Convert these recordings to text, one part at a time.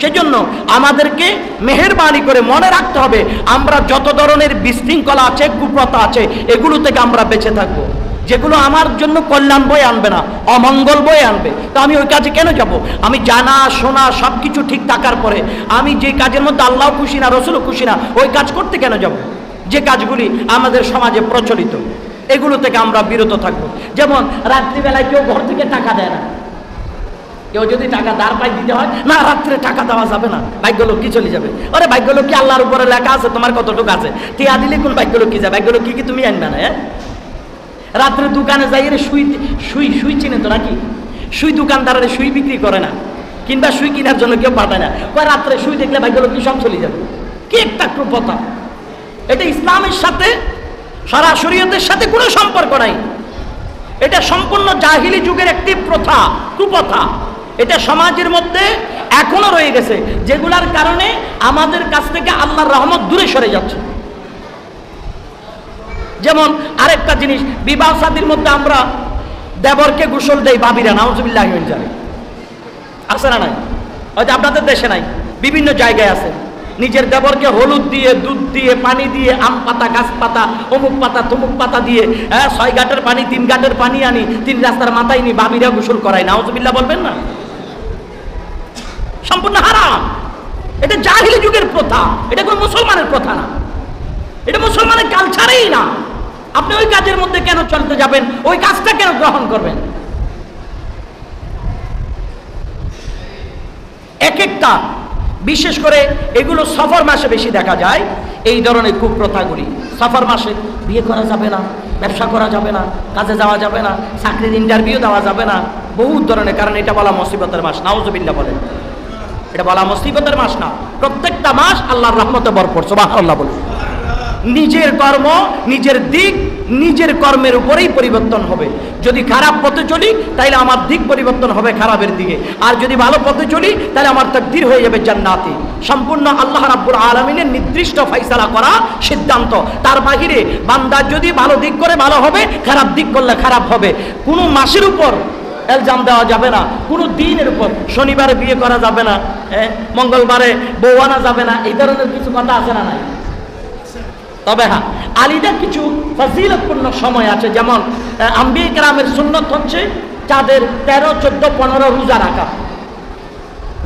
সেজন্য আমাদেরকে মেহেরবানি করে মনে রাখতে হবে, আমরা যত ধরনের বিশৃঙ্খলা আছে কুপ্রতা আছে, এগুলো থেকে আমরা বেঁচে থাকব। যেগুলো আমার জন্য কল্যাণ বই আনবে না, অমঙ্গল বই আনবে। তো আমি ওই কাজে কেন যাব? আমি জানা, শোনা সব কিছু ঠিক থাকার পরে আমি যে কাজের মধ্যে আল্লাহ খুশি না, রসুলও খুশি না, ওই কাজ করতে কেন যাব? যে কাজগুলি আমাদের সমাজে প্রচলিত, এগুলো থেকে আমরা বিরত থাকব। যেমন রাত্রিবেলায় কেউ ঘর থেকে টাকা দেয় না। কেউ যদি টাকা দাঁড় পাই দিতে হয়, না, রাত্রে টাকা দেওয়া যাবে না, ভাগ্যলক্ষ্মী চলে যাবে। আরে, ভাগ্যলক্ষ্মী আল্লাহর উপরে লেখা আছে, তোমার কতটুকু আছে? টিয়া দিলে কোন ভাগ্যলক্ষ্মী যাবে ভাগ্যলক্ষ্মী কি তুমি আনবে না হ্যাঁ? রাত্রে দোকানে যাই রে সুই সুই সুই চিনে তো নাকি? সুই দোকানদারের সুই বিক্রি করে না, কিংবা সুই কেনার জন্য কেউ পাঠায় না। কয়, রাত্রে সুই দেখলে ভাগ্যলক্ষ্মী সব চলে যাবে। কি একটা ক্রূপতা। এটা ইসলামের সাথে সারা শরীয়তের সাথে কোনো সম্পর্ক নাই। এটা সম্পূর্ণ জাহিলি যুগের একটি প্রথা কুপ্রথা এটা সমাজের মধ্যে এখনও রয়ে গেছে, যেগুলার কারণে আমাদের কাছ থেকে আল্লাহর রহমত দূরে সরে যাচ্ছে। যেমন আরেকটা জিনিস, বিবাহ সাদির মধ্যে আমরা দেবরকে গোসল দেই বাবিরা নাউজুবিল্লাহ জানে আছে না নাই? হয়তো আপনাদের দেশে নাই, বিভিন্ন জায়গায় আছে। নিজের দেবরকে হলুদ দিয়ে, দুধ দিয়ে, পানি দিয়ে, আম পাতা, গাছ পাতা, অমুক পাতা, তমুক পাতা দিয়ে হ্যাঁ ছয় ঘাটের পানি, তিন ঘাটের পানি আনি, তিন রাস্তার মাথায় নি বাবিরা গোসল করায়, নাউজুবিল্লাহ বলবেন না? সম্পূর্ণ হারাম। এটা জাহিলি যুগের প্রথা। এটা কোনো মুসলমানের প্রথা না। এটা মুসলমানের কালচারেই না। আপনি ওই কাজের মধ্যে কেন চলতে যাবেন? ওই কাজটা কেন গ্রহণ করবেন? এক একটা বিশেষ করে এগুলো সফর মাসে বেশি দেখা যায়। এই ধরনের কুপ্রথাগুলি। সফর মাসে বিয়ে করা যাবে না, ব্যবসা করা যাবে না, কাজে যাওয়া যাবে না, চাকরির ইন্টারভিউ দেওয়া যাবে না। বহুত ধরনের, কারণ এটা বলা মুসিবতের মাস। নাউজবিল্লা বলে এটা বলা মুসিবতের মাস না। প্রত্যেকটা মাস আল্লাহর রহমতে ভরপুর সুবাহ আল্লাহ বলুন। নিজের কর্ম, নিজের দিক, নিজের কর্মের উপরেই পরিবর্তন হবে। যদি খারাপ পথে চলি তাহলে আমার দিক পরিবর্তন হবে খারাপের দিকে। আর যদি ভালো পথে চলি তাহলে আমার তকদির হয়ে যাবে জান্নাতে। সম্পূর্ণ আল্লাহ রাব্বুল আলমিনের নির্দিষ্ট ফয়সালা করা সিদ্ধান্ত। তার বাহিরে বান্দার যদি ভালো দিক করে ভালো হবে, খারাপ দিক করলে খারাপ হবে। কোনো মাসের উপর এলজাম দেওয়া যাবে না। কোনো দিনের উপর শনিবারে বিয়ে করা যাবে না মঙ্গলবারে বউ আনা যাবে না, এই ধরনের কিছু কথা আছে না নাই? তবে হ্যাঁ আলিদা কিছু ফজিলতপূর্ণ সময় আছে, যেমন আম্বিয়া গ্রামের সুন্নত হচ্ছে তাদের তেরো, চোদ্দ, পনেরো রোজা রাখা।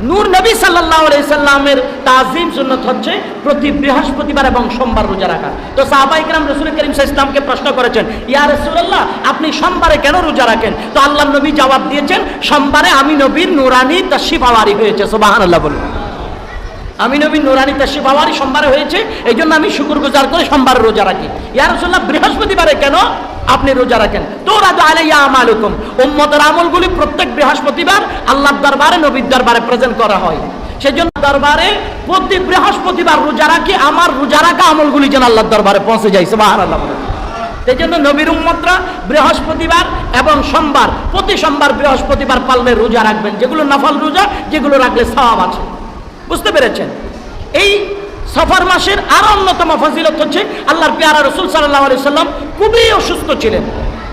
নূর নবী সাল্লাহ সাল্লামের তাজিম সুন্নত হচ্ছে প্রতি বৃহস্পতিবার এবং সোমবার রোজা রাখা। তো সাহাবাই গ্রাম রসুল করিম ইসলামকে প্রশ্ন করেছেন, ইয়া রসুল্লাহ আপনি সোমবারে কেন রোজা রাখেন? তো আল্লাহ নবী জবাব দিয়েছেন, সোমবারে আমি নবীর নুরানি তশিফ আওয়ারি হয়েছে। সোবাহান আল্লাহ বলুন। আমি নবী নুরানি তশিফ আওয়ারি সোমবারে হয়েছে এই জন্য আমি শুকুর গুজার করে সোমবার রোজা রাখি। ইয়া রসুল্লাহ বৃহস্পতিবারে কেন আপনি রোজা রাখেন? তো আলাইয়া আমালুকুম। উম্মতের আমলগুলি প্রত্যেক বৃহস্পতিবার আল্লাহর দরবারে, নবীর দরবারে প্রেজেন্ট করা হয়। সেজন্য দরবারে প্রতি বৃহস্পতিবার রোজা রাখি, আমার রোজা রাখা আমলগুলি যেন আল্লাহর দরবারে পৌঁছে যায় আল্লাহ সেই জন্য নবীর উম্মতরা বৃহস্পতিবার এবং সোমবার, প্রতি সোমবার বৃহস্পতিবার পারলে রোজা রাখবেন। যেগুলো নফল রোজা, যেগুলো রাখলে সওয়াব আছে। বুঝতে পেরেছেন? এই সফর মাসের আরও অন্যতম ফজিলত হচ্ছে, আল্লাহর পেয়ারা রসুল সাল্লাহ আলি সাল্লাম খুবই অসুস্থ ছিলেন।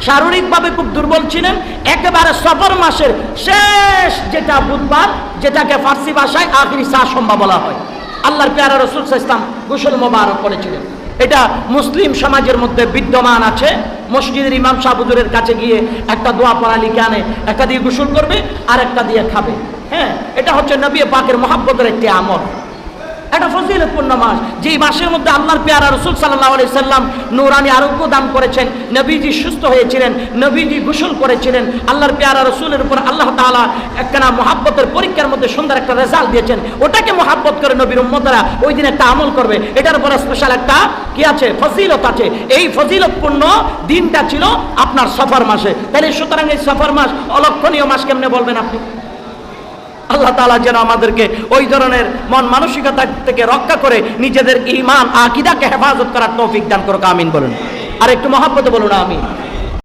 শারীরিকভাবে খুব দুর্বল ছিলেন, একেবারে সফর মাসের শেষ যেটা বুধবার, যেটাকে ফার্সি ভাষায় আখরি সম্ভব বলা হয়। আল্লাহর পেয়ারা রসুল ইসলাম গোসল মোবারক করেছিলেন এটা মুসলিম সমাজের মধ্যে বিদ্যমান আছে। মসজিদের ইমাম সাহুজুরের কাছে গিয়ে একটা দোয়া পড়া লিখে আনে, একটা দিয়ে গোসল করবে আর একটা দিয়ে খাবে। হ্যাঁ এটা হচ্ছে নবী পাকের মহাব্বতের একটি আমল। একটা ফজিলতপূর্ণ মাস। যেই মাসের মধ্যে আল্লাহর পেয়ারা রসুল সাল্লাহ আলি সাল্লাম নুরানি আরোগ্য দান করেছেন, নবীজি সুস্থ হয়েছিলেন, নবীজি গোসল করেছিলেন, আল্লাহর পেয়ারা রসুলের উপর আল্লাহ তালা একখানা মহাব্বতের পরীক্ষার মধ্যে সুন্দর একটা রেজাল্ট দিয়েছেন। ওটাকে মহাব্বত করে নবীর উম্মতরা ওই দিন একটা আমল করবে। এটার উপরে স্পেশাল একটা কি আছে? ফজিলত আছে। এই ফজিলতপূর্ণ দিনটা ছিল আপনার সফর মাসে। তাহলে সুতরাং এই সফর মাস অলক্ষণীয় মাস কেমনে বলবেন আপনি? আল্লাহ তালা যেন আমাদেরকে ওই ধরনের মন মানসিকতা থেকে রক্ষা করে নিজেদের ইমান আকিদাকে হেফাজত করার তৌফিক দান করো আমিন বলুন। আর একটু মহাব্বতে বলুন, আমিন।